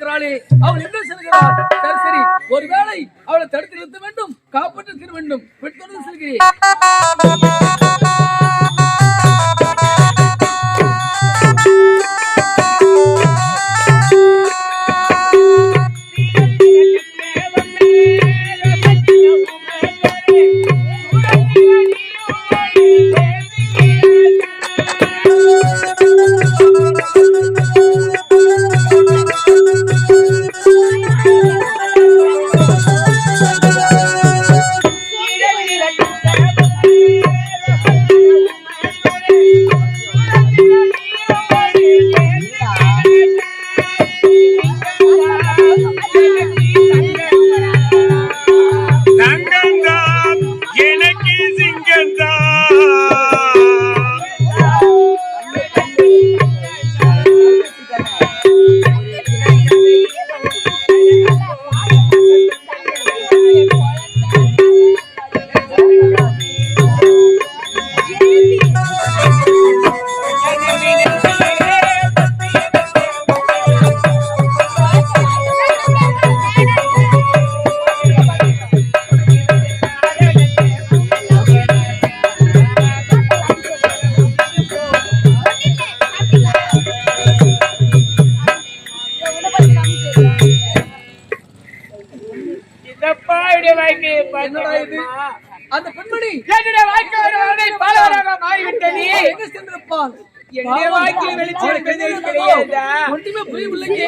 இருக்கிறாளே. அவள் என்ன செல்கிறாள்? சரி சரி. ஒருவேளை அவளை தடுத்து நிறுத்த வேண்டும் காப்பாற்ற வேண்டும். தொடர்ந்து செல்கிறேன். அந்த பெண்மணி என்னுடைய வாழ்க்கை ஒரு வகை பலவராக மாறிவிட்டது எங்க சென்றிருப்பான் என்னுடைய வாழ்க்கையில் வெளிச்சம் என்பது கிடையாதா? ஒன்றுமே புரியவில்லைங்க.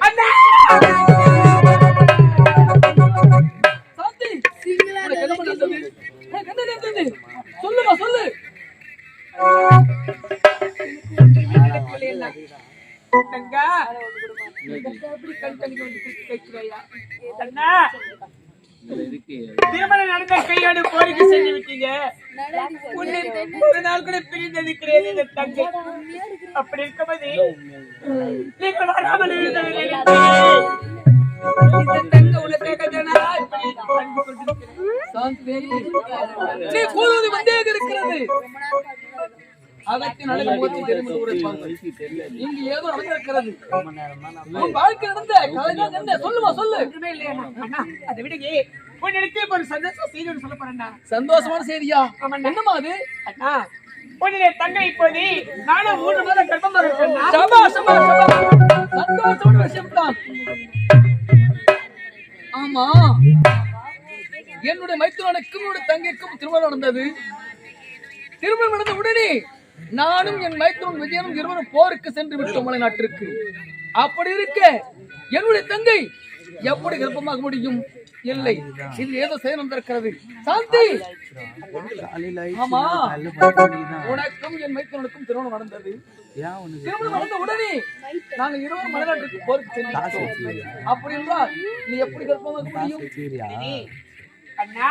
அண்ணா! இருக்கும்போது நீங்கள் வராமல் இருந்தது தங்கை நீ கூறுவது வந்தே இருக்கிறது. அகத்தின் அழகு மூச்சு தெரிந்து உரைப்பார்கள் இங்கு ஏதோ நடந்திருக்கிறது. உன் வாழ்க்கை நடந்த கலைதான் என்ன? சொல்லுமா சொல்லு. ஒன்றுமே இல்லையா அண்ணா. அதை விடுங்க. உன்னிடத்தில் ஒரு சந்தோஷம் செய்தி ஒன்று சொல்ல போறேன்டா சந்தோஷமான செய்தியா? என்னமா அது? அண்ணா உன்னுடைய தங்கை இப்போது நானும் மூன்று மாதம் கர்ப்பம் சந்தோஷமான விஷயம் தான். ஆமா. என்னுடைய மைத்துனனுக்கும் என்னுடைய தங்கைக்கும் திருமணம் நடந்தது. திருமணம் நடந்த உடனே நானும் என் மைத்துனன் விஜயனும் இருவரும் போருக்கு சென்று விட்டோம் மலை நாட்டிற்கு அப்படி இருக்க என்னுடைய தங்கை எப்படி கர்ப்பமாக முடியும்? இல்லை. இது ஏதோ செயல் வந்திருக்கிறது. சாந்தி! ஆமா. உனக்கும் என் மைத்துனனுக்கும் திருமணம் நடந்தது. திருமணம் நடந்த உடனே நாங்கள் இருவரும் மலைநாட்டுக்கு போருக்கு. அப்படி என்றால் நீ எப்படி கர்ப்பமாக முடியும்? அண்ணா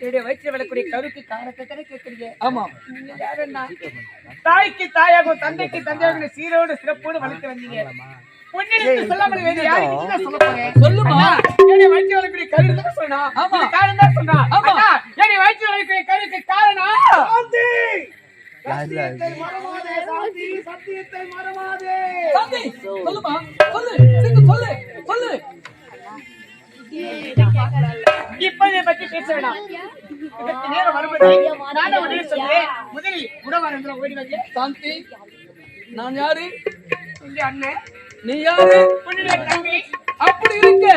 என்னுடைய வயிற்றில் விடக்கூடிய கருக்கு காரக்கரை கேட்கிறீங்க? ஆமா. நீங்க யாருன்னா தாய்க்கு தாயாகவும் தந்தைக்கு தந்தையாக சீரோடு சிறப்போடு வளர்த்து வந்தீங்க. உன்னிடத்தில் சொல்லாமல் வேறு யாருக்கு தான் சொல்ல போறேன் சொல்லுமா? கரு தான் சொன்னா. ஆமா. காரணம் தான் சொன்னா. ஆமா. என்னுடைய வயிற்றில் வளர்க்கக்கூடிய கருக்கு காரணம் சாந்தி சொல்லுமா? சொல்லு சீக்கிரம் சொல்லு சொல்லு. இப்ப இதை பத்தி பேச வேணாம். இதற்கு நேரம் வரும்போது நானும் உடனே சொல்றேன் முதலில் உணவாரத்தில் ஓடி வந்து சாந்தி நான் யாரு? உங்க அண்ணன். நீ யாரு? உன்னுடைய தம்பி அப்படி இருக்க.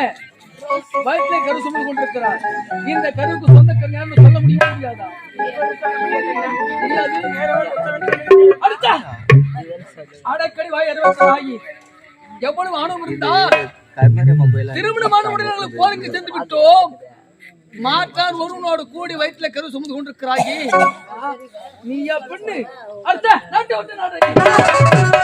வயிற்றை கரு சுமந்து கொண்டிருக்கிறார். இந்த கருவுக்கு சொந்த கல்யாணம் சொல்ல முடியும் முடியாதா அடுத்த! அடக்கடி வாய் அறிவற்ற ஆகி எவ்வளவு ஆணவம் திருமண திருமணமான உடனே போருக்கு சென்று விட்டோம். மாற்றார் ஒருவனோடு கூடி வயிற்றுல கரு சுமந்து கொண்டிருக்கிறாயே. நீ அப்படின்னு அடுத்த! நாட்டு விட்டு நாடு.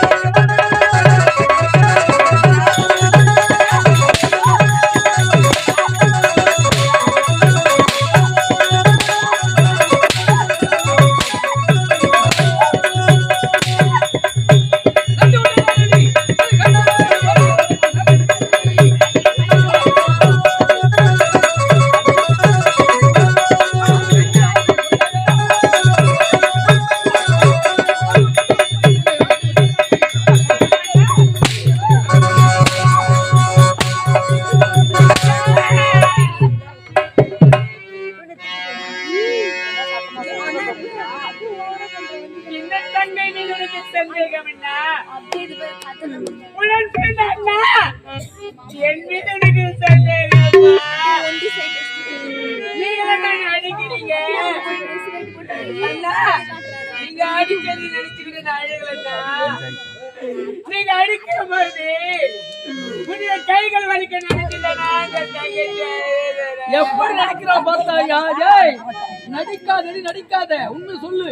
அடிக்கிறீங்க. அடிக்கிறது நினைச்சுக்கிற அழகுலதான் நீங்க அடிக்கிற போது உடைய கைகள் வலிக்க எப்படி நடிக்கிறா பார்த்தாயா ஏய் நடிக்காதடி நடிக்காத. உண்மை சொல்லு.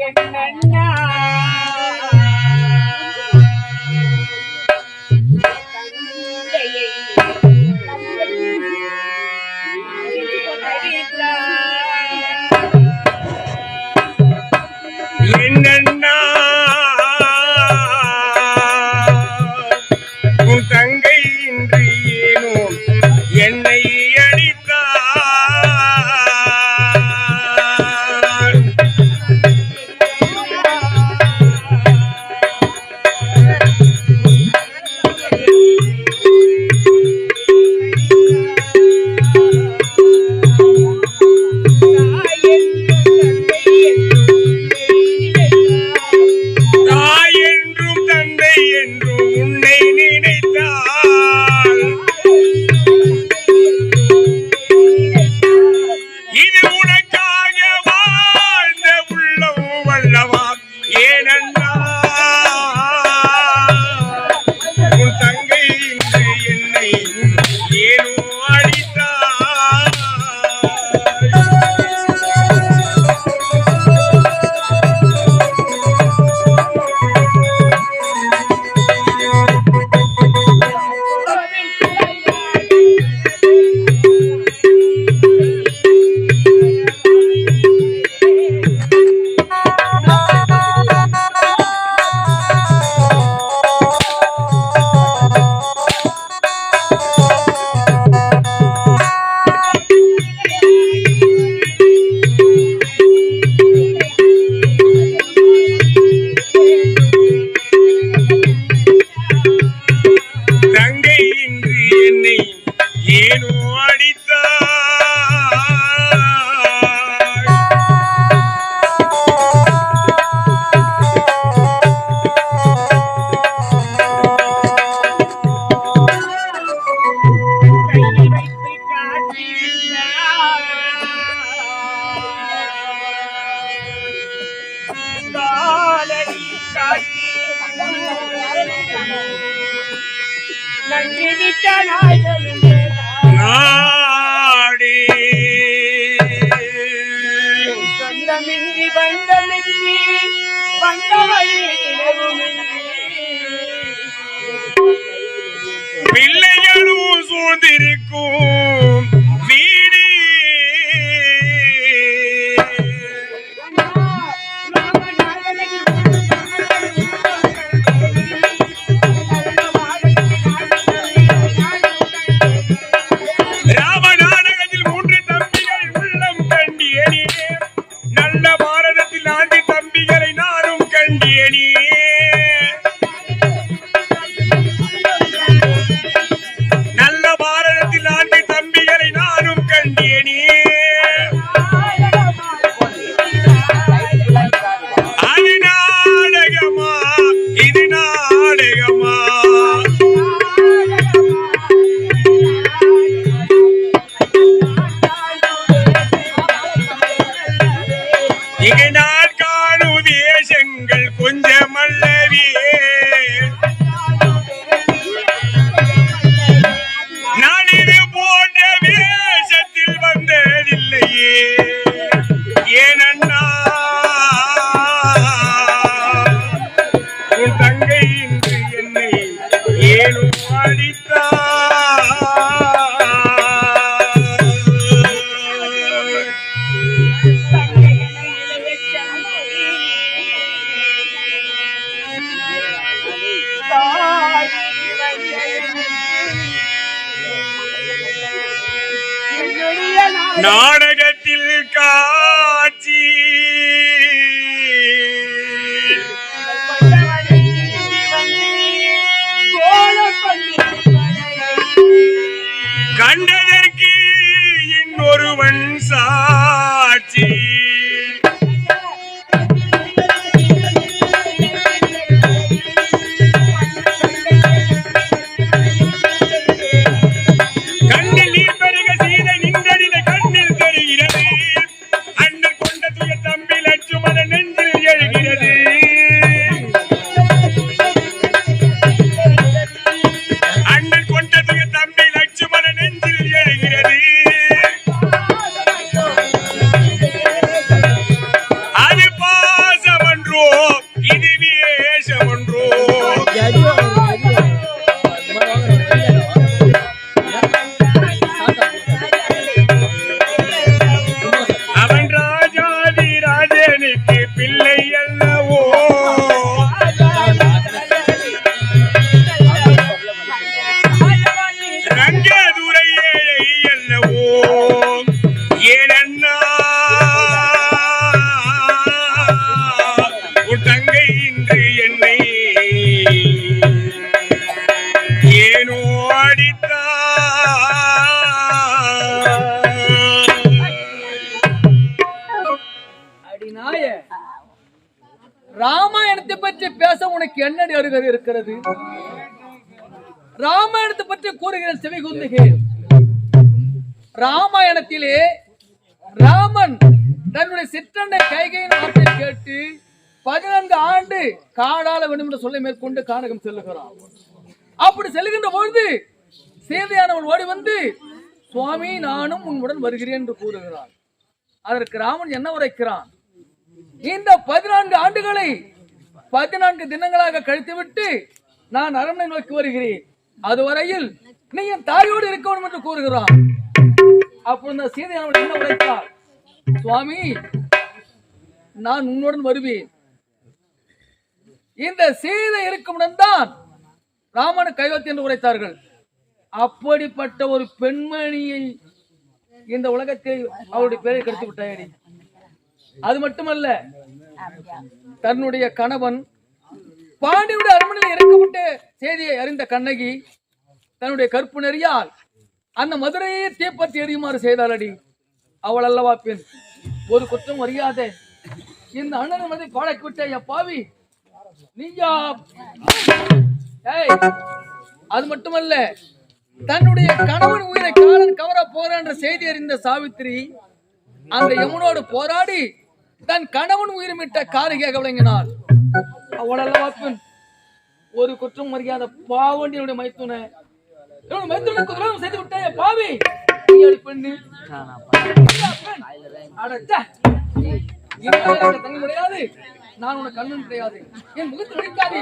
என்ன நன்றி விட்ட நாய் நாட இருக்கிறது. ராமாயணத்தை பற்றி கூறுகிறேன் செவி ராமாயணத்திலே ராமன் தன்னுடைய சிற்றண்டை கைகையின் வார்த்தை கேட்டு பதினான்கு ஆண்டு காடால வேண்டும் என்று சொல்லை மேற்கொண்டு கானகம் செல்லுகிறான். அப்படி செல்லுகின்ற பொழுது சீதையானவள் ஓடி வந்து சுவாமி நானும் உன்னுடன் வருகிறேன் என்று கூறுகிறான் அதற்கு ராமன் என்ன உரைக்கிறான்? இந்த பதினான்கு ஆண்டுகளை பதினான்கு தினங்களாக கழித்துவிட்டு நான் அரண்மனை நோக்கி வருகிறேன். அதுவரையில் நீ என் தாயோடு இருக்க வேண்டும் என்று கூறுகிறான். அப்பொழுது சீதை சீதையானவள் என்ன உழைத்தார்? சுவாமி நான் உன்னுடன் வருவேன். இந்த சீதை இருக்கும் தான் ராமனு கைவத்தி என்று உரைத்தார்கள். அப்படிப்பட்ட ஒரு பெண்மணியை இந்த உலகத்தை அவருடைய பேரை கெடுத்து விட்டாயடி. அது மட்டுமல்ல தன்னுடைய கணவன் பாண்டியுடைய அரண்மனையில் இறக்கப்பட்ட செய்தியை அறிந்த கண்ணகி தன்னுடைய கற்பு நெறியால் அந்த மதுரையை தீப்பற்றி எரியுமாறு செய்தாளடி. அவள் அல்லவா பெண்? ஒரு குற்றம் அறியாதே. இந்த அண்ணன் வந்து பாடக்கி விட்ட பாவி நீயா? ஏய் அது மட்டுமல்ல தன்னுடைய கணவன் உயிரை காலன் கவர போற என்ற செய்தி அறிந்த சாவித்திரி அந்த யமுனோடு போராடி தன் கணவன் உயிரிமிட்ட காரிகையாக விளங்கினாள் அவள் பெண் ஒரு குற்றம் அறியாத பாவண்டியுடைய மைத்துன. என்னோட மைத்துனுக்கு செய்து விட்டாய பாவி. நீயாடி பெண்ணு? தங்க முடியாது. நான் உனக்கு கண்ணன் கிடையாது. என் முகத்தில் கிடைக்காது